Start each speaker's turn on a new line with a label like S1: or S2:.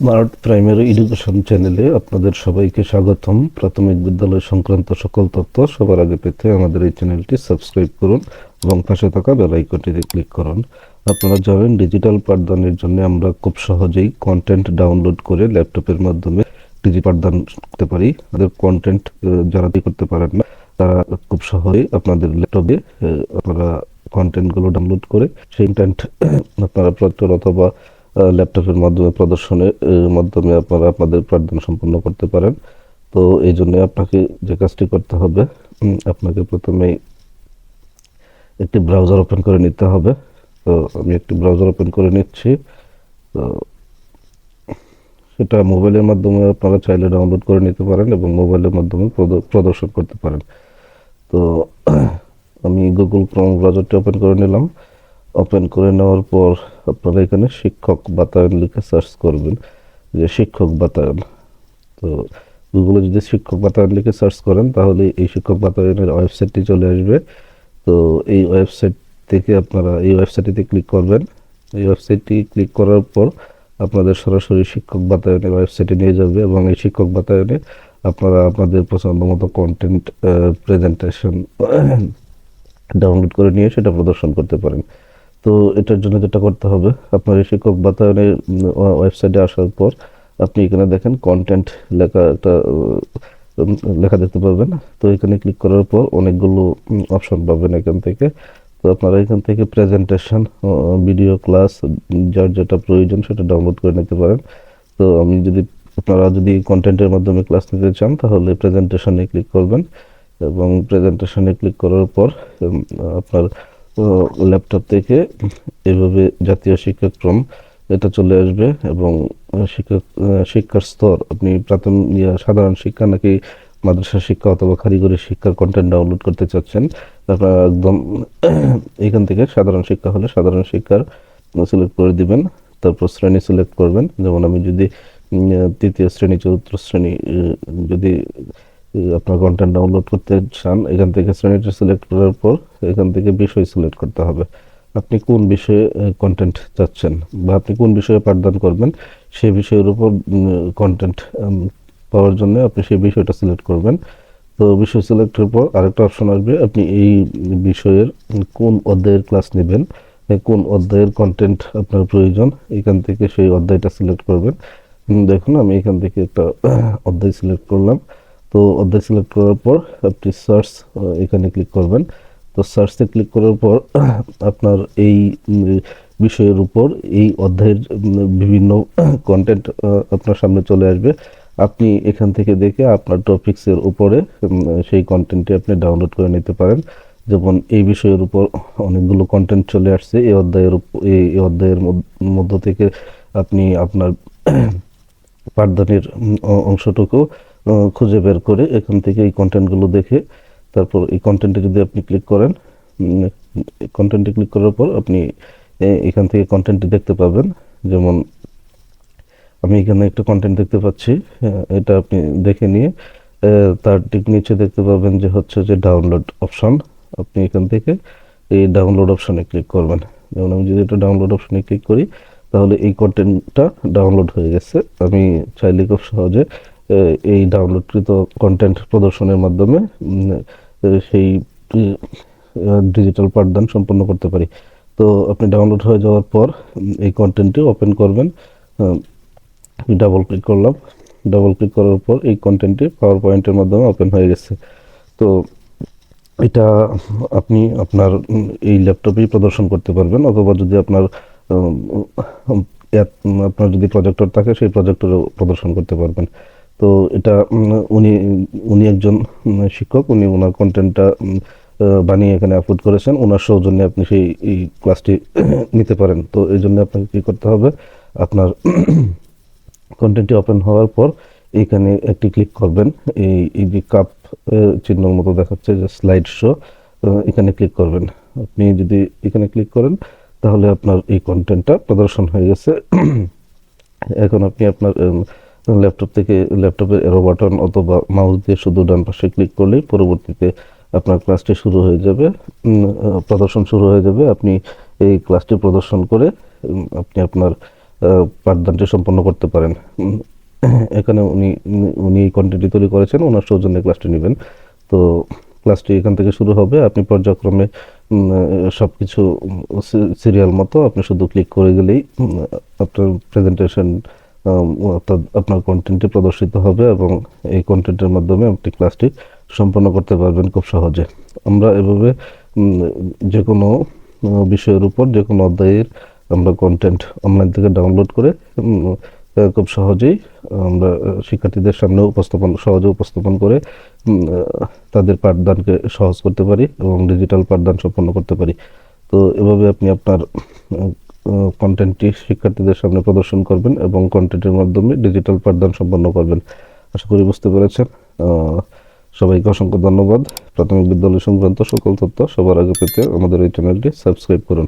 S1: Smart primary education চ্যানেলে আপনাদের সবাইকে স্বাগতম। প্রাথমিক বিদ্যালয় সংক্রান্ত সকল তথ্য সবার আগে পেতে আমাদের এই চ্যানেলটি সাবস্ক্রাইব করুন এবং পাশে থাকা বেল আইকনটিতে ক্লিক করুন। আপনারা জানেন ডিজিটাল পাঠদানের জন্য আমরা খুব সহজেই কন্টেন্ট ডাউনলোড করে ল্যাপটপের মাধ্যমে ডিজিটাল পাঠদান করতে পারি। আমাদের কন্টেন্ট যারা করতে পারেন না, তারা খুব সহজেই আপনাদের ল্যাপটপে আপনারা কন্টেন্টগুলো ডাউনলোড করে সেই কন্টেন্ট আপনারা প্রচুর অথবা ল্যাপটপের মাধ্যমে, প্রদর্শনের মাধ্যমে আপনারা আপনাদের পাঠদান সম্পন্ন করতে পারেন। তো এই জন্য আপনাকে যে কাজটি করতে হবে আপনাকে প্রথমে একটি ব্রাউজার ওপেন করে নিতে হবে। তো আমি একটি ব্রাউজার ওপেন করে নিচ্ছি। তো সেটা মোবাইলের মাধ্যমে আপনারা চাইলে ডাউনলোড করে নিতে পারেন এবং মোবাইলের মাধ্যমে প্রদ- প্রদর্শন করতে পারেন। তো আমি গুগল ক্রোম ব্রাউজারটি ওপেন করে নিলাম। ওপেন করে নেওয়ার পর আপনারা এখানে শিক্ষক বাতায়ন লিখে সার্চ করবেন, যে শিক্ষক বাতায়ন। তো গুগলে যদি শিক্ষক বাতায়ন লিখে সার্চ করেন, তাহলে এই শিক্ষক বাতায়নের ওয়েবসাইটটি চলে আসবে। তো এই ওয়েবসাইট থেকে আপনারা, এই ওয়েবসাইটটিতে ক্লিক করবেন। এই ওয়েবসাইটটি ক্লিক করার পর আপনাদের সরাসরি শিক্ষক বাতায়নের ওয়েবসাইটে নিয়ে যাবে এবং এই শিক্ষক বাতায়নে আপনারা আপনাদের পছন্দ মতো কন্টেন্ট প্রেজেন্টেশন ডাউনলোড করে নিয়ে সেটা প্রদর্শন করতে পারেন। তো এটার জন্য যেটা করতে হবে, আপনার এই শিক্ষক বাতায়নের ওয়েবসাইটে আসার পর আপনি এখানে দেখেন কন্টেন্ট লেখা একটা লেখা দেখতে পাবেন তো এখানে ক্লিক করার পর অনেকগুলো অপশন পাবেন এখান থেকে। তো আপনারা এখান থেকে প্রেজেন্টেশন ভিডিও ক্লাস যার যেটা প্রয়োজন সেটা ডাউনলোড করে নিতে পারেন। তো আমি যদি, আপনারা যদি কন্টেন্টের মাধ্যমে ক্লাস নিতে চান, তাহলে প্রেজেন্টেশনে ক্লিক করবেন এবং প্রেজেন্টেশনে ক্লিক করার পর আপনার ল্যাপটপ থেকে এভাবে জাতীয় শিক্ষাক্রম এটা চলে আসবে এবং শিক্ষক শিক্ষার স্তর, আপনি প্রাথমিক সাধারণ শিক্ষা নাকি মাদ্রাসা শিক্ষা অথবা কারিগরি শিক্ষার কন্টেন্ট ডাউনলোড করতে চাচ্ছেন আপনারা একদম এখান থেকে সাধারণ শিক্ষা হলে সাধারণ শিক্ষার সিলেক্ট করে দিবেন, তারপর শ্রেণি সিলেক্ট করবেন। যেমন আমি যদি তৃতীয় শ্রেণি, চতুর্থ শ্রেণি যদি আপনার কন্টেন্ট ডাউনলোড করতে চান, এখান থেকে শ্রেণীটা সিলেক্ট করার পর এখান থেকে বিষয় সিলেক্ট করতে হবে। আপনি কোন বিষয়ে কন্টেন্ট চাচ্ছেন বা আপনি কোন বিষয়ে পাঠদান করবেন, সেই বিষয়ের উপর কন্টেন্ট পাওয়ার জন্য আপনি সেই বিষয়টা সিলেক্ট করবেন। তো বিষয় সিলেক্টের পর আরেকটা অপশন আসবে, আপনি এই বিষয়ের কোন অধ্যায়ের ক্লাস নেবেন কোন অধ্যায়ের কন্টেন্ট আপনার প্রয়োজন, এখান থেকে সেই অধ্যায়টা সিলেক্ট করবেন। দেখুন, আমি এখান থেকে একটা অধ্যায় সিলেক্ট করলাম। তো অধ্যায় সিলেক্ট করার পর আপনি সার্চ এখানে ক্লিক করবেন। তো সার্চে ক্লিক করার পর আপনার এই বিষয়ের উপর এই অধ্যায়ের বিভিন্ন কন্টেন্ট আপনার সামনে চলে আসবে। আপনি এখান থেকে দেখে আপনার টপিক্সের উপরে সেই কন্টেন্টটি আপনি ডাউনলোড করে নিতে পারেন। যেমন এই বিষয়ের উপর অনেকগুলো কন্টেন্ট চলে আসছে। এই অধ্যায়ের এই অধ্যায়ের মধ্য- থেকে আপনি আপনার পাঠদানের অংশটুকু খুঁজে বের করে এখান থেকে এই কন্টেন্টগুলো দেখে তারপর এই কন্টেন্টে যদি আপনি ক্লিক করেন কন্টেন্টে ক্লিক করার পর আপনি এখান থেকে কন্টেন্টটি দেখতে পাবেন। যেমন আমি এখানে একটা কন্টেন্ট দেখতে পাচ্ছি এটা আপনি দেখে নিয়ে তার ঠিক নিচে দেখতে পাবেন যে হচ্ছে যে ডাউনলোড অপশন আপনি এখান থেকে এই ডাউনলোড অপশানে ক্লিক করবেন। যেমন আমি যদি এটা ডাউনলোড অপশানে ক্লিক করি, তাহলে এই কন্টেন্টটা ডাউনলোড হয়ে গেছে। আমি চাইলে খুব সহজে এই ডাউনলোডকৃত কন্টেন্ট প্রদর্শনের মাধ্যমে সেই ডিজিটাল পাঠদান সম্পন্ন করতে পারি। তো আপনি ডাউনলোড হয়ে যাওয়ার পর এই কন্টেন্টটি ওপেন করবেন। ডাবল ক্লিক করলাম। ডাবল ক্লিক করার পর এই কন্টেন্টটি পাওয়ার পয়েন্টের মাধ্যমে ওপেন হয়ে গেছে। তো এটা আপনি আপনার এই ল্যাপটপেই প্রদর্শন করতে পারবেন। অথবা যদি আপনার আপনার যদি প্রজেক্টর থাকে, সেই প্রজেক্টরেও প্রদর্শন করতে পারবেন। তো এটা উনি উনি একজন শিক্ষক, উনি ওনার কন্টেন্টটা বানিয়ে এখানে আপলোড করেছেন। ওনার সৌজন্যে আপনি সেই, এই ক্লাসটি নিতে পারেন। তো এই জন্য আপনাকে কী করতে হবে, আপনার কন্টেন্টটি ওপেন হওয়ার পর এখানে একটি ক্লিক করবেন। এই এই যে কাপ চিহ্নর মতো দেখাচ্ছে, যে স্লাইড শো এখানে ক্লিক করবেন। আপনি যদি এখানে ক্লিক করেন, তাহলে আপনার এই কন্টেন্টটা প্রদর্শন হয়ে গেছে। এখন আপনি আপনার ল্যাপটপ থেকে ল্যাপটপের এরো বাটন অথবা মাউস দিয়ে শুধু ডান পাশে ক্লিক করলেই পরবর্তীতে আপনার ক্লাসটি শুরু হয়ে যাবে। প্রদর্শন শুরু হয়ে যাবে। আপনি এই ক্লাসটি প্রদর্শন করে আপনি আপনার পাঠদানটি সম্পন্ন করতে পারেন। এখানে উনি উনি কন্টেন্টটি তৈরি করেছেন, ওনার সৌজন্যে ক্লাসটি নেবেন। তো ক্লাসটি এখান থেকে শুরু হবে। আপনি পর্যায়ক্রমে সব কিছু সিরিয়াল মতো আপনি শুধু ক্লিক করে গেলেই আপনার প্রেজেন্টেশন আপনার কন্টেন্টটি প্রদর্শিত হবে এবং এই কন্টেন্টের মাধ্যমে আপনি ক্লাসটি সম্পন্ন করতে পারবেন খুব সহজে। আমরা এভাবে যে কোনো বিষয়ের উপর যে কোনো অধ্যায়ের আমরা কন্টেন্ট অনলাইন থেকে ডাউনলোড করে খুব সহজেই আমরা শিক্ষার্থীদের সামনে উপস্থাপন, সহজে উপস্থাপন করে তাদের পাঠদানকে সহজ করতে পারি এবং ডিজিটাল পাঠদান সম্পন্ন করতে পারি। তো এভাবে আপনি আপনার কন্টেন্টটি শিক্ষার্থীদের সামনে প্রদর্শন করবেন এবং কন্টেন্টের মাধ্যমে ডিজিটাল পাঠদান সম্পন্ন করবেন। আশা করি বুঝতে পেরেছেন। সবাইকে অসংখ্য ধন্যবাদ। প্রাথমিক বিদ্যালয় সংক্রান্ত সকল তথ্য সবার আগে পেতে আমাদের এই চ্যানেলটি সাবস্ক্রাইব করুন।